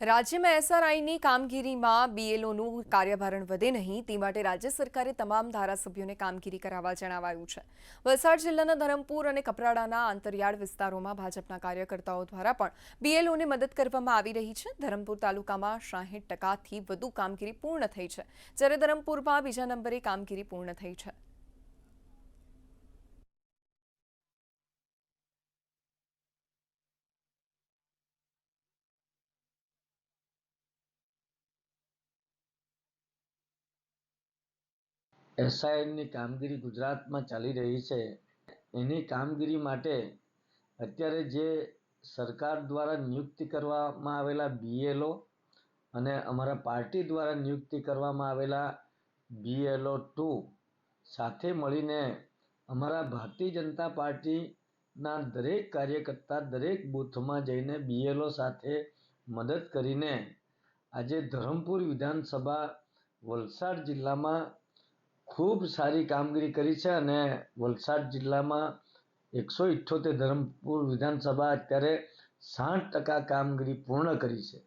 રાજ્યમાં એસઆરઆઈની કામગીરીમાં બીએલઓનું કાર્યભારણ વધે નહીં, તે માટે રાજ્ય સરકારે તમામ ધારાસભ્યોને કામગીરી કરાવવા જણાવાયું છે. વલસાડ જિલ્લાના ધરમપુર અને કપરાડાના આંતરિયાળ વિસ્તારોમાં ભાજપના કાર્યકર્તાઓ દ્વારા પણ બીએલઓને મદદ કરવામાં આવી રહી છે. ધરમપુર તાલુકામાં સાહીઠ ટકાથી વધુ કામગીરી પૂર્ણ થઈ છે. જ્યારે ધરમપુરમાં બીજા નંબરે કામગીરી પૂર્ણ થઈ છે. એસઆઈની કામગીરી ગુજરાતમાં ચાલી રહી છે. એની કામગીરી માટે અત્યારે જે સરકાર દ્વારા નિયુક્તિ કરવામાં આવેલા બીએલઓ અને અમારા પાર્ટી દ્વારા નિયુક્તિ કરવામાં આવેલા બીએલઓ ટુ સાથે મળીને અમારા ભારતીય જનતા પાર્ટીના દરેક કાર્યકર્તા દરેક બૂથમાં જઈને બીએલઓ સાથે મદદ કરીને આજે ધરમપુર વિધાનસભા વલસાડ જિલ્લામાં ખૂબ સારી કામગીરી કરી છે અને વલસાડ જિલ્લામાં એકસો ઇઠ્ઠોતેર ધરમપુર વિધાનસભા અત્યારે સાઠ ટકા કામગીરી પૂર્ણ કરી છે.